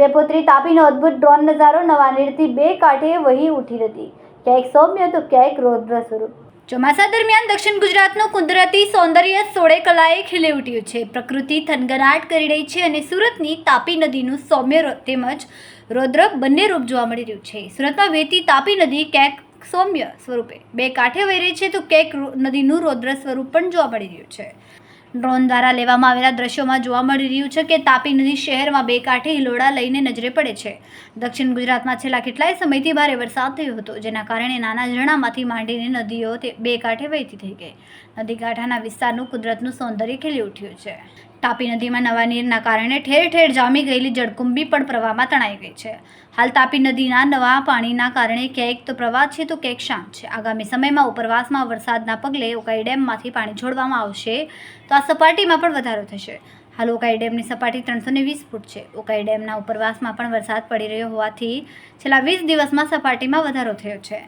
શૈલેપુત્રી તાપીનો અદ્ભુત ડ્રોન નજારો નવા નીરથી બે કાંઠે વહી ઉઠી હતી. ક્યાંક સૌમ્ય તો ક્યાંક રૌદ્ર સ્વરૂપ. ચોમાસા દરમિયાન દક્ષિણ ગુજરાતનું કુદરતી સૌંદર્ય સોળે કલાએ ખીલી ઉઠ્યું છે. પ્રકૃતિ થનગનાટ કરી રહી છે અને સુરતની તાપી નદીનું સૌમ્ય તેમજ રૌદ્ર બંને રૂપ જોવા મળી રહ્યું છે. સુરતમાં વહેતી તાપી નદી ક્યાંક સૌમ્ય સ્વરૂપે બે કાંઠે વહી રહી છે તો ક્યાંક નદીનું રૌદ્ર સ્વરૂપ પણ જોવા મળી રહ્યું છે. ડ્રોન દ્વારા લેવામાં આવેલા દ્રશ્યોમાં જોવા મળી રહ્યું છે કે તાપી નદી શહેરમાં બે કાંઠે હિલોડા લઈને નજરે પડે છે. દક્ષિણ ગુજરાતમાં છેલ્લા કેટલાય સમયથી ભારે વરસાદ થયો હતો, જેના કારણે નાના ઝરણામાંથી માંડીને નદીઓ બે કાંઠે વહેતી થઈ ગઈ. નદી કાંઠાના વિસ્તારનું કુદરતનું સૌંદર્ય ખીલી ઉઠ્યું છે. તાપી નદીમાં નવા નીરના કારણે ઠેર ઠેર જામી ગયેલી જળકુંભી પણ પ્રવાહમાં તણાઈ ગઈ છે. હાલ તાપી નદીના નવા પાણીના કારણે ક્યાંક તો પ્રવાહ છે તો ક્યાંક શાંત છે. આગામી સમયમાં ઉપરવાસમાં વરસાદના પગલે ઉકાઈ ડેમમાંથી પાણી છોડવામાં આવશે તો આ સપાટીમાં પણ વધારો થશે. હાલ ઉકાઈ ડેમની સપાટી ત્રણસો ને વીસ ફૂટ છે. ઉકાઈ ડેમના ઉપરવાસમાં પણ વરસાદ પડી રહ્યો હોવાથી છેલ્લા વીસ દિવસમાં સપાટીમાં વધારો થયો છે.